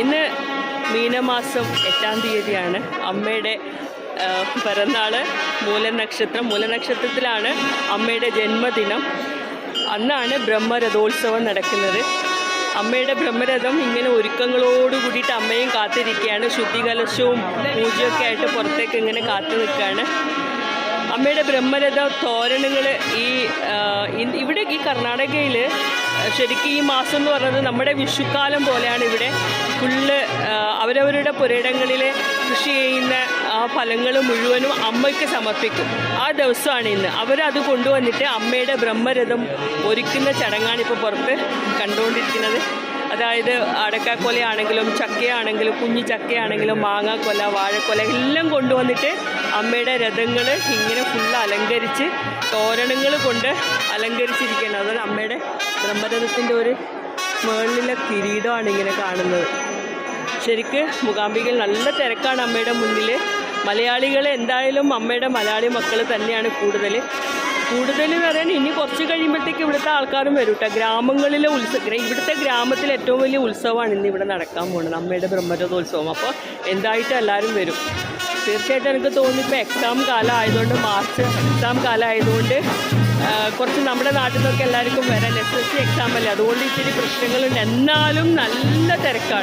ഇന്ന് മീനമാസം എട്ടാം തീയതിയാണ്. അമ്മയുടെ ആ, പിറന്നാൾ മൂലനക്ഷത്രം. മൂലനക്ഷത്രത്തിലാണ് അമ്മയുടെ ജന്മദിനം. അന്നാണ് ബ്രഹ്മരഥോത്സവം നടക്കുന്നത്. അമ്മയുടെ ബ്രഹ്മരഥം ഇങ്ങനെ ഒരുക്കങ്ങളോട് കൂടിയിട്ട് അമ്മയും കാത്തിരിക്കുകയാണ്. ശുദ്ധികലശവും പൂജയൊക്കെ ആയിട്ട് പുറത്തേക്ക് ഇങ്ങനെ കാത്തു നിൽക്കുകയാണ്. അമ്മയുടെ ബ്രഹ്മരഥ തോരണങ്ങൾ ഈ ഇവിടെ ഈ കർണാടകയിൽ ശരിക്കും ഈ മാസം എന്ന് പറയുന്നത് നമ്മുടെ വിഷുക്കാലം പോലെയാണ് ഇവിടെ. ഫുള്ള് അവരവരുടെ പുരയിടങ്ങളിൽ കൃഷി ചെയ്യുന്ന ആ ഫലങ്ങൾ മുഴുവനും അമ്മയ്ക്ക് സമർപ്പിക്കും. ആ ദിവസമാണ് ഇന്ന്. അവരത് കൊണ്ടുവന്നിട്ട് അമ്മയുടെ ബ്രഹ്മരഥം ഒരുക്കുന്ന ചടങ്ങാണ് ഇപ്പോൾ പുറത്ത് കണ്ടുകൊണ്ടിരിക്കുന്നത്. അതായത് അടക്കാക്കൊലയാണെങ്കിലും ചക്കയാണെങ്കിലും കുഞ്ഞു ചക്കയാണെങ്കിലും മാങ്ങാക്കൊല വാഴക്കൊല എല്ലാം കൊണ്ടുവന്നിട്ട് അമ്മയുടെ രഥങ്ങൾ ഇങ്ങനെ ഫുള്ള് അലങ്കരിച്ച് തോരണങ്ങൾ കൊണ്ട് അലങ്കരിച്ചിരിക്കുകയാണ്. അതുപോലെ അമ്മയുടെ ബ്രഹ്മരഥത്തിന്റെ ഒരു മുകളിലെ കിരീടമാണ് ഇങ്ങനെ കാണുന്നത്. ശരിക്ക് മുഖാംബികൾ നല്ല തിരക്കാണ് അമ്മയുടെ മുന്നിൽ മലയാളികൾ എന്തായാലും അമ്മയുടെ മലയാളി മക്കൾ തന്നെയാണ് കൂടുതൽ കൂടുതൽ പറയാൻ ഇനി കുറച്ച് കഴിയുമ്പോഴത്തേക്ക് ഇവിടുത്തെ ആൾക്കാരും വരും കേട്ടോ ഗ്രാമങ്ങളിലെ ഉത്സവം ഇവിടുത്തെ ഗ്രാമത്തിൽ ഏറ്റവും വലിയ ഉത്സവമാണ് ഇന്ന് ഇവിടെ നടക്കാൻ പോകുന്നത് അമ്മയുടെ ബ്രഹ്മരഥോത്സവം. അപ്പോൾ എന്തായിട്ട് എല്ലാവരും വരും. തീർച്ചയായിട്ടും എനിക്ക് തോന്നി ഇപ്പോൾ എക്സാം കാലം ആയതുകൊണ്ട് മാർച്ച് എക്സാം കാലം ആയതുകൊണ്ട് കുറച്ച് നമ്മുടെ നാട്ടിൽ നിന്നൊക്കെ എല്ലാവർക്കും വരാൻ എസ് എസ് സി എക്സാം അല്ലേ? അതുകൊണ്ട് ഇത്തിരി പ്രശ്നങ്ങളുണ്ട്. എന്നാലും നല്ല തിരക്കാണ്.